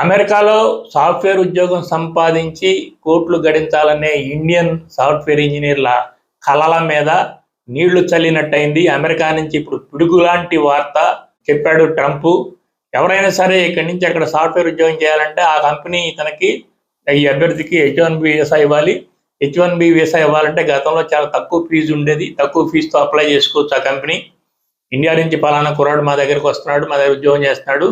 అమెరికాలో సాఫ్ట్వేర్ ఉద్యోగం సంపాదించి కోట్లు గడించాలనే ఇండియన్ సాఫ్ట్వేర్ ఇంజనీర్ల కలల మీద నీళ్ళు చల్లినట్టయింది అమెరికా నుంచి. ఇప్పుడు పిడుగు లాంటి వార్త చెప్పాడు ట్రంప్. ఎవరైనా సరే ఇక్కడి నుంచి అక్కడ సాఫ్ట్వేర్ ఉద్యోగం చేయాలంటే ఆ కంపెనీ తనకి ఈ అభ్యర్థికి హెచ్ వన్ బి వీసా ఇవ్వాలి. హెచ్ వన్ బి వీసా ఇవ్వాలంటే గతంలో చాలా తక్కువ ఫీజు ఉండేది. తక్కువ ఫీజుతో అప్లై చేసుకోవచ్చు ఆ కంపెనీ. ఇండియా నుంచి పలానా కుర్రాడు మా దగ్గరికి వస్తున్నాడు మా దగ్గర ఉద్యోగం చేస్తున్నాడు.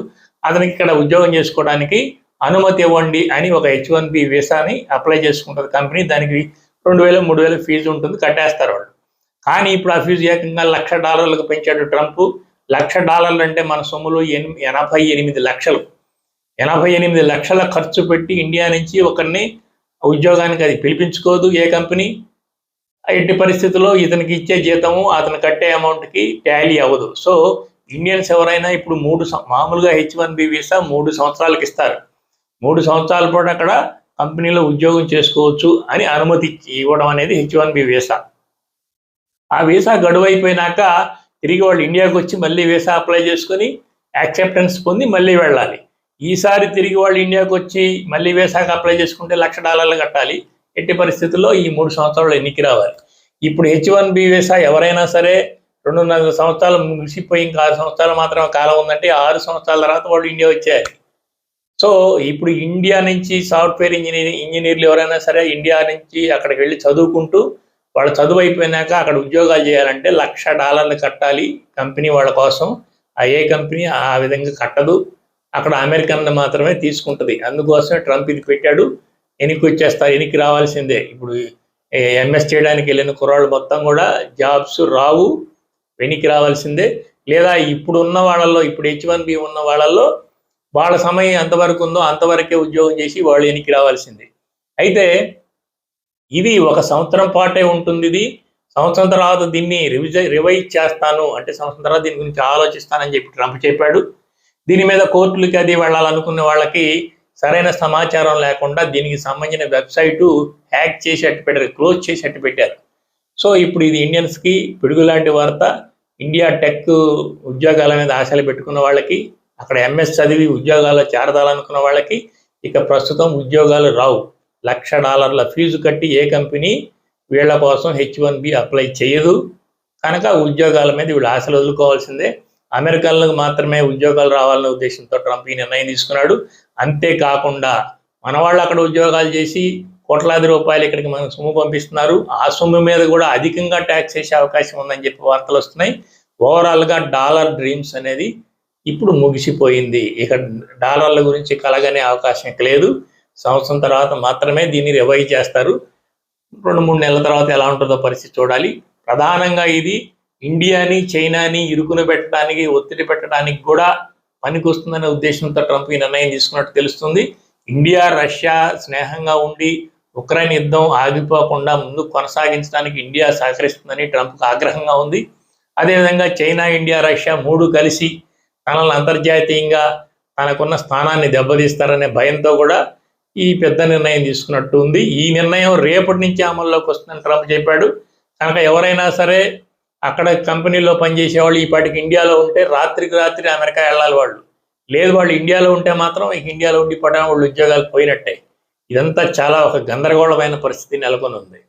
అతనికి ఇక్కడ ఉద్యోగం చేసుకోవడానికి అనుమతి ఇవ్వండి అని ఒక హెచ్ వన్ బి వీసాని అప్లై చేసుకుంటుంది కంపెనీ దానికి రెండు వేలు మూడు వేలు ఫీజు ఉంటుంది కట్టేస్తారు వాళ్ళు. కానీ ఇప్పుడు ఆ ఫీజు ఏకంగా లక్ష డాలర్లకు పెంచాడు ట్రంప్. లక్ష డాలర్లు అంటే మన సొమ్ములు ఎనిమి ఎనభై ఎనిమిది లక్షలు. ఎనభై ఎనిమిది లక్షల ఖర్చు పెట్టి ఇండియా నుంచి ఒకరిని ఉద్యోగానికి అది పిలిపించుకోదు ఏ కంపెనీ. ఎట్టి పరిస్థితుల్లో ఇతనికి ఇచ్చే జీతము అతను కట్టే అమౌంట్కి టాలీ అవ్వదు. సో ఇండియన్స్ ఎవరైనా ఇప్పుడు మూడు మామూలుగా హెచ్ వన్ బి వీసా మూడు సంవత్సరాలకు ఇస్తారు. మూడు సంవత్సరాల పాటు అక్కడ కంపెనీలో ఉద్యోగం చేసుకోవచ్చు అని అనుమతి ఇవ్వడం అనేది హెచ్ వన్ బి వీసా. ఆ వీసా గడువు అయిపోయినాక తిరిగి వాళ్ళు ఇండియాకి వచ్చి మళ్ళీ వీసా అప్లై చేసుకొని యాక్సెప్టెన్స్ పొంది మళ్ళీ వెళ్ళాలి. ఈసారి తిరిగి వాళ్ళు ఇండియాకి వచ్చి మళ్ళీ వీసాకి అప్లై చేసుకుంటే లక్ష డాలర్లు కట్టాలి. ఎట్టి పరిస్థితుల్లో ఈ మూడు సంవత్సరాలు ఎన్నికి రావాలి. ఇప్పుడు హెచ్ వన్ బి వీసా ఎవరైనా సరే రెండున్నర సంవత్సరాలు ముగిసిపోయి ఇంకా ఆరు సంవత్సరాలు మాత్రమే కాలం ఉందంటే ఆరు సంవత్సరాల తర్వాత వాళ్ళు ఇండియా వచ్చారు. సో ఇప్పుడు ఇండియా నుంచి సాఫ్ట్వేర్ ఇంజనీర్ ఇంజనీర్లు ఎవరైనా సరే ఇండియా నుంచి అక్కడికి వెళ్ళి చదువుకుంటూ వాళ్ళు చదువు అయిపోయినాక అక్కడ ఉద్యోగాలు చేయాలంటే లక్ష డాలర్లు కట్టాలి కంపెనీ వాళ్ళ కోసం. ఏ కంపెనీ ఆ విధంగా కట్టదు. అక్కడ అమెరికన్ మాత్రమే తీసుకుంటుంది. అందుకోసమే ట్రంప్ ఇది పెట్టాడు. వెనక్కి వచ్చేస్తారు వెనక్కి రావాల్సిందే. ఇప్పుడు ఎంఎస్ చేయడానికి వెళ్ళిన కుర్రాళ్ళు మొత్తం కూడా జాబ్స్ రావు. వెనక్కి రావాల్సిందే. లేదా ఇప్పుడు ఉన్న వాళ్ళల్లో ఇప్పుడు హెచ్ వన్ బి ఉన్న వాళ్ళల్లో వాళ్ళ సమయం ఎంతవరకు ఉందో అంతవరకే ఉద్యోగం చేసి వాళ్ళు వెనక్కి రావాల్సిందే. అయితే ఇది ఒక సంవత్సరం పాటే ఉంటుంది ఇది. సంవత్సరం తర్వాత దీన్ని రివిజ రివైజ్ చేస్తాను. అంటే సంవత్సరం తర్వాత దీని గురించి ఆలోచిస్తానని చెప్పి ట్రంప్ చెప్పాడు. దీని మీద కోర్టులకి అది వెళ్ళాలనుకున్న వాళ్ళకి సరైన సమాచారం లేకుండా దీనికి సంబంధించిన వెబ్సైటు హ్యాక్ చేసి అట్టు పెట్టారు క్లోజ్ చేసి అట్టు పెట్టారు. సో ఇప్పుడు ఇది ఇండియన్స్కి పిడుగు లాంటి వార్త. ఇండియా టెక్ ఉద్యోగాల మీద ఆశలు పెట్టుకున్న వాళ్ళకి అక్కడ ఎంఎస్ చదివి ఉద్యోగాల్లో చేరదాలనుకున్న వాళ్ళకి ఇక ప్రస్తుతం ఉద్యోగాలు రావు. లక్ష డాలర్ల ఫీజు కట్టి ఏ కంపెనీ వీళ్ళ కోసం హెచ్ వన్ బి అప్లై చేయదు. కనుక ఉద్యోగాల మీద వీళ్ళు ఆశలు వదులుకోవాల్సిందే. అమెరికన్లకు మాత్రమే ఉద్యోగాలు రావాలనే ఉద్దేశంతో ట్రంప్ ఈ నిర్ణయం తీసుకున్నాడు. అంతేకాకుండా మన వాళ్ళు అక్కడ ఉద్యోగాలు చేసి కోట్లాది రూపాయలు ఇక్కడికి మనం సొమ్ము పంపిస్తున్నారు. ఆ సొమ్ము మీద కూడా అధికంగా ట్యాక్స్ వేసే అవకాశం ఉందని చెప్పి వార్తలు వస్తున్నాయి. ఓవరాల్గా డాలర్ డ్రీమ్స్ అనేది ఇప్పుడు ముగిసిపోయింది. ఇక డాలర్ల గురించి కలగనే అవకాశం లేదు. సంవత్సరం తర్వాత మాత్రమే దీన్ని రివైజ్ చేస్తారు. రెండు మూడు నెలల తర్వాత ఎలా ఉంటుందో పరిస్థితి చూడాలి. ప్రధానంగా ఇది ఇండియాని చైనాని ఇరుకున పెట్టడానికి ఒత్తిడి పెట్టడానికి కూడా పనికొస్తుందనే ఉద్దేశంతో ట్రంప్ ఈ నిర్ణయం తీసుకున్నట్టు తెలుస్తుంది. ఇండియా రష్యా స్నేహంగా ఉండి ఉక్రెయిన్ యుద్ధం ఆగిపోకుండా ముందుకు కొనసాగించడానికి ఇండియా సహకరిస్తుందని ట్రంప్కు ఆగ్రహంగా ఉంది. అదేవిధంగా చైనా ఇండియా రష్యా మూడు కలిసి తనల్ని అంతర్జాతీయంగా తనకున్న స్థానాన్ని దెబ్బతీస్తారనే భయంతో కూడా ఈ పెద్ద నిర్ణయం తీసుకున్నట్టు ఉంది. ఈ నిర్ణయం రేపటి నుంచి అమల్లోకి వస్తుందని ట్రంప్ చెప్పాడు. కనుక ఎవరైనా సరే అక్కడ కంపెనీలో పనిచేసే వాళ్ళు ఈ పాటికి ఇండియాలో ఉంటే రాత్రికి రాత్రి అమెరికా వెళ్ళాలి వాళ్ళు. లేదు వాళ్ళు ఇండియాలో ఉంటే మాత్రం ఇండియాలో ఉండి పడడం వాళ్ళు ఉద్యోగాలు పోయినట్టే. ఇదంతా చాలా ఒక గందరగోళమైన పరిస్థితి నెలకొని ఉంది